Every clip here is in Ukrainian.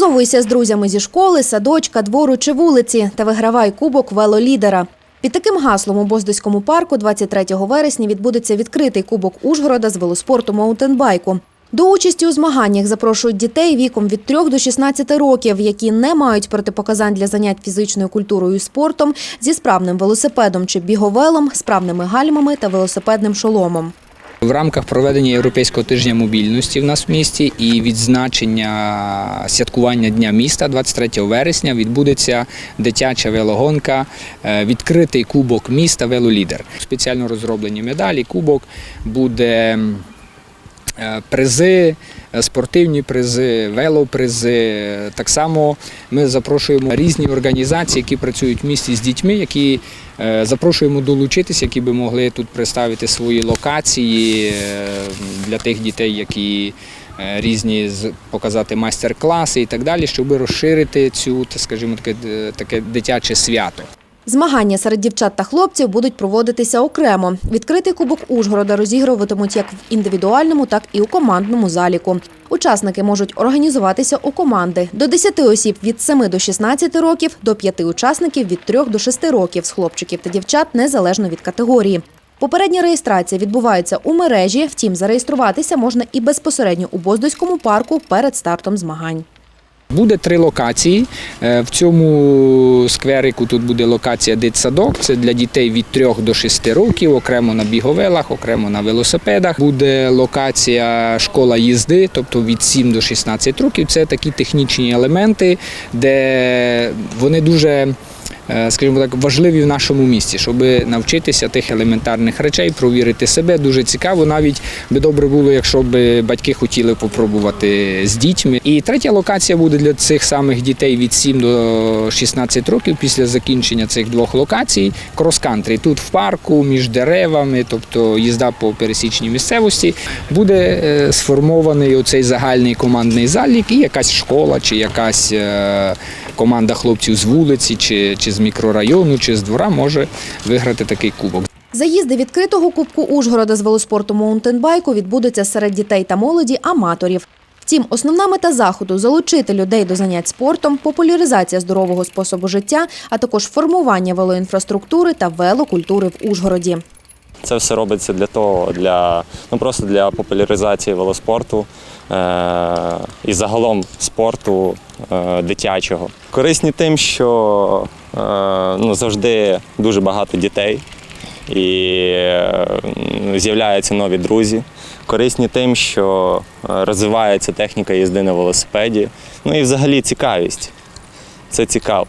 Організовуйся з друзями зі школи, садочка, двору чи вулиці та вигравай кубок велолідера. Під таким гаслом у Боздоському парку 23 вересня відбудеться відкритий кубок Ужгорода з велоспорту маунтенбайку. До участі у змаганнях запрошують дітей віком від 3 до 16 років, які не мають протипоказань для занять фізичною культурою і спортом зі справним велосипедом чи біговелом, справними гальмами та велосипедним шоломом. В рамках проведення Європейського тижня мобільності в нас в місті і відзначення святкування Дня міста 23 вересня відбудеться дитяча велогонка, е, відкритий кубок міста Велолідер. Спеціально розроблені медалі. Кубок буде е, призи, спортивні призи, велопризи. Так само ми запрошуємо різні організації, які працюють в місті з дітьми, які е, запрошуємо долучитися, які би могли тут представити свої локації е, для тих дітей, які е, різні показати майстер-класи і так далі, щоб розширити цю, скажімо, таке, таке дитяче свято. Змагання серед дівчат та хлопців будуть проводитися окремо. Відкритий кубок Ужгорода розігруватимуть як в індивідуальному, так і у командному заліку. Учасники можуть організуватися у команди до 10 осіб від 7 до 16 років, до 5 учасників від 3 до 6 років з хлопчиків та дівчат незалежно від категорії. Попередня реєстрація відбувається у мережі, втім зареєструватися можна і безпосередньо у Боздоському парку перед стартом змагань. Буде три локації. Е, В цьому скверику тут буде локація дитсадок. Це для дітей від 3 до 6 років, окремо на біговелах, окремо на велосипедах. Буде локація школа їзди, тобто від 7 до 16 років. Це такі технічні елементи, де вони дуже. Е, Скажімо так, важливі в нашому місті, щоб навчитися тих елементарних речей, провірити себе. Дуже цікаво. Навіть би добре було, якщо б батьки хотіли попробувати з дітьми. І третя локація буде для цих самих дітей від 7 до 16 років після закінчення цих двох локацій. Крос-кантрі тут в парку, між деревами, тобто їзда по пересічній місцевості. Буде е, сформований оцей загальний командний залік і якась школа чи якась. Команда хлопців з вулиці, чи, чи з мікрорайону, чи з двора може виграти такий кубок. Заїзди відкритого кубку Ужгорода з велоспорту маунтенбайку відбудуться серед дітей та молоді аматорів. Втім, основна мета заходу залучити людей до занять спортом, популяризація здорового способу життя, а також формування велоінфраструктури та велокультури в Ужгороді. Це все робиться для того, для ну просто для популяризації велоспорту е- і загалом спорту е- дитячого. Корисні тим, що е- ну, завжди дуже багато дітей і е, з'являються нові друзі. Корисні тим, що е, розвивається техніка їзди на велосипеді. Ну і взагалі цікавість. Це цікаво.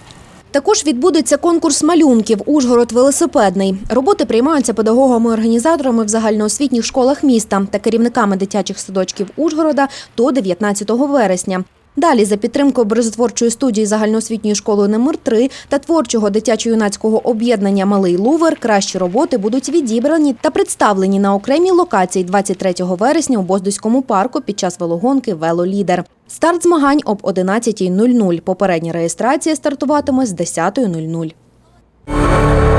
Також відбудеться конкурс малюнків Ужгород велосипедний. Роботи приймаються педагогами-організаторами в загальноосвітніх школах міста та керівниками дитячих садочків Ужгорода до 19 вересня. Далі за підтримкою образотворчої студії загальноосвітньої школи номер 3 та творчого дитячо-юнацького об'єднання Малий Лувер кращі роботи будуть відібрані та представлені на окремій локації 23 вересня у Боздоському парку під час велогонки Велолідер. Старт змагань об 11.00. Попередня реєстрація стартуватиме з 10.00.